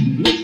Mm-hmm.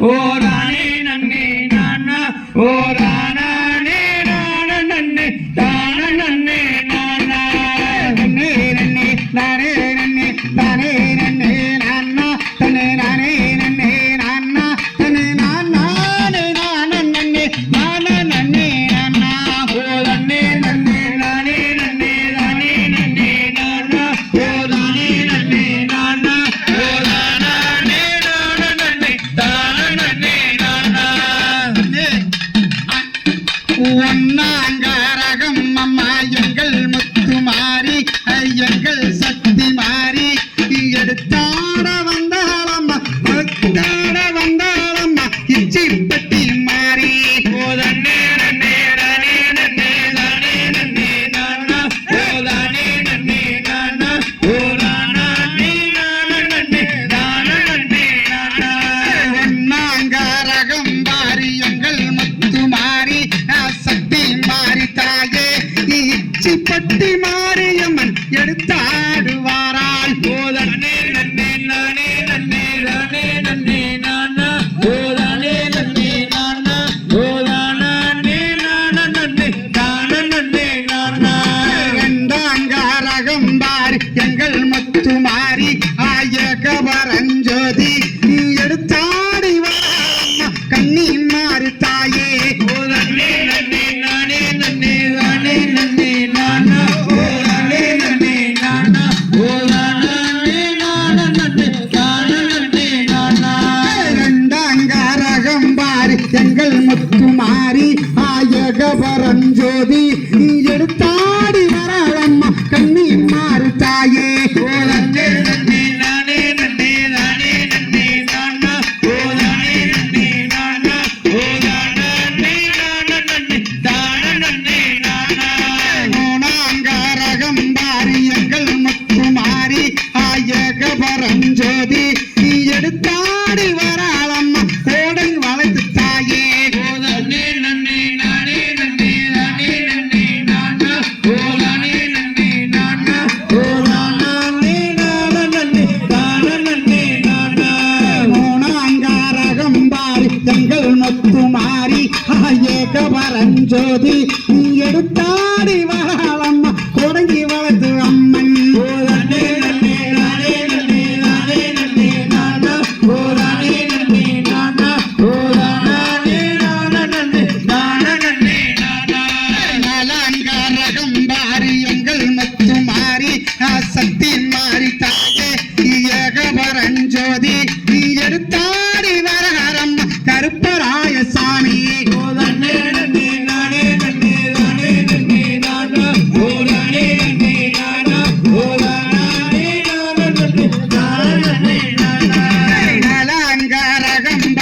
Oh, அஞ்சோதி நீ எடுத்தாடி வா.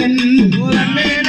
Ulame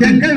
que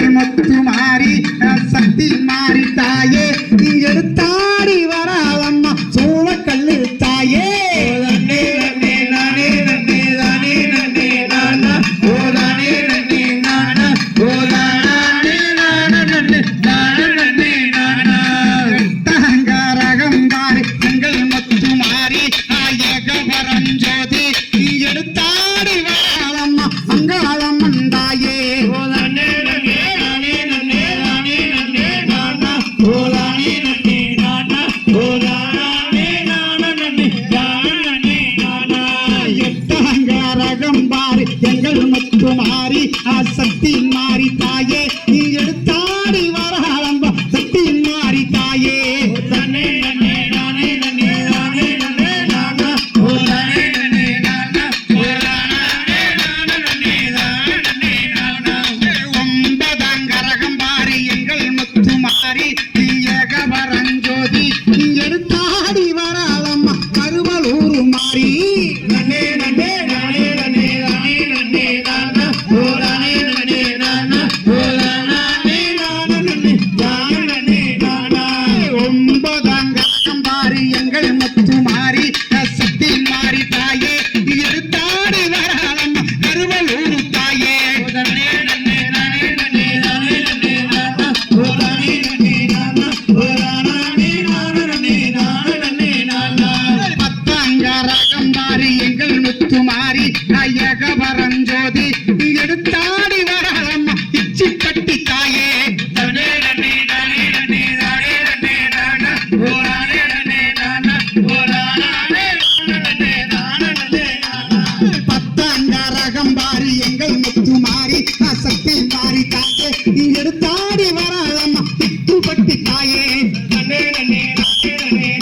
மாறி எங்கள் முத்து மாறி அசத்தை மாறி தாயே. நீ எடுத்தாடி வராதம்மா திட்டுப்பட்டி தாயே. நன்னே நன்னே நானே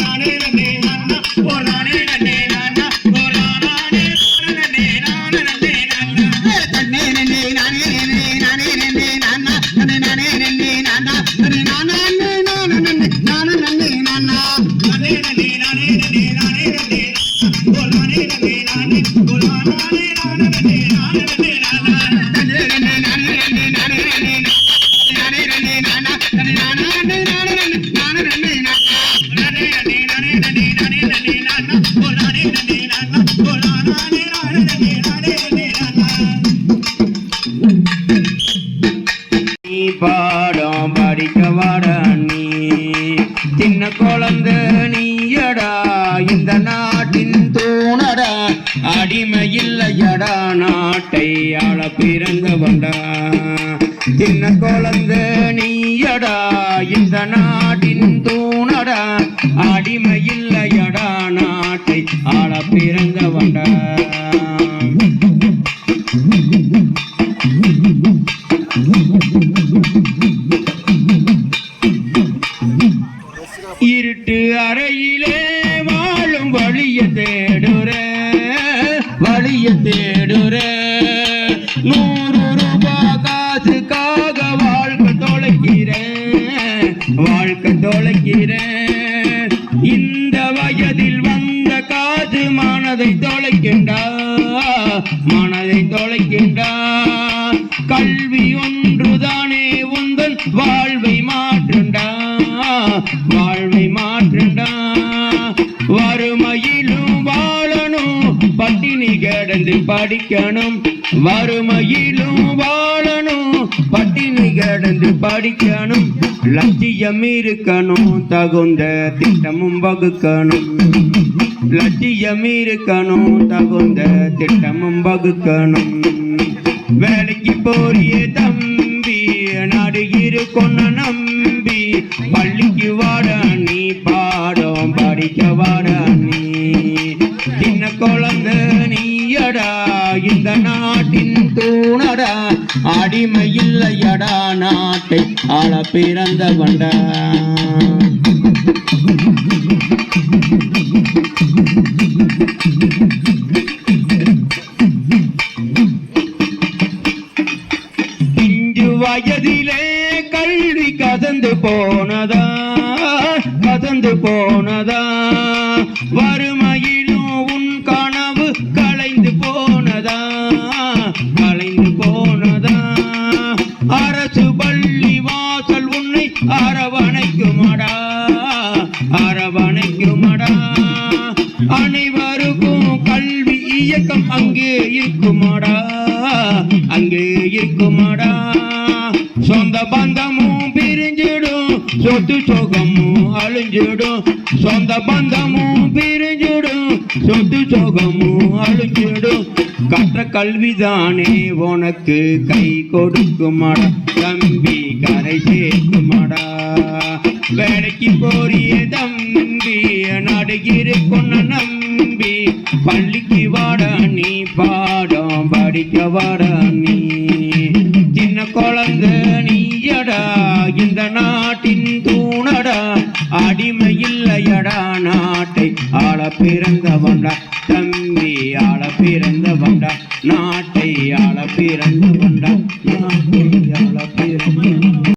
நானே நானே. நானே நானே. நானே நானே நானே அடடா நாட்டை ஆள பிறந்தவண்டா சின்ன குழந்தை நீயடா இந்த நாட்டின் தூணடா. அடிமையில்லையடா நாட்டை ஆள பிறந்த மனதை தொலைக்கின்றா மனதை தொலைக்கின்றா. கல்வி ஒன்றுதானே உந்தன் வாழ்வை மாற்றுண்டா வாழ்வை மாற்றுண்டா. வறுமையிலும் வாழணும் பட்டினி கிடந்து படிக்கணும். வறுமையிலும் வாழணும் கடந்து படிக்கணும். லட்சியம் இருக்கணும். தகுந்த திட்டமும் வகுக்கணும். லட்சியம் இருக்கணும். தகுந்த திட்டமும் வகுக்கணும். வேலைக்கு போறிய தம்பி. நாடு இருக்கொன்னு நம்பி. பள்ளிக்கு வாட நீ பாடம் படிக்க வாட நீ. குழந்த நீயடா இந்த நாட்டின் தூணடா. அடிமையில்லையடா நாட்டை ஆள பிறந்த வண்டா வயதிலே கல்வி கதந்து போனதா கதந்து போனதா. வரு அங்கே இருக்குமாடா. சொந்த பந்தமும் பிரிஞ்சிடும் சொத்து சோகமும் அழிஞ்சிடும். சொந்த பந்தமும் பிரிஞ்சிடும் சொத்து சோகமும் அழிஞ்சிடும். கற்ற கல்விதானே உனக்கு கை கொடுக்குமாடா. தம்பி கரை சேர்க்குமாடா. வேலைக்கு போறிய தம்பி நடுகிறே கொண்ட நம்பி தம்பி பள்ளிக்கு வாட நீ பாடம் படிக்க வாட நீ. சின்ன குழந்தை நீயடா இந்த நாட்டின் தூணடா. அடிமை இல்லையடா நாட்டை ஆள பிறந்தவன்டா. தம்பி ஆள பிறந்தவன்டா நாட்டை ஆள பிறந்தவன்டா. நாட்டை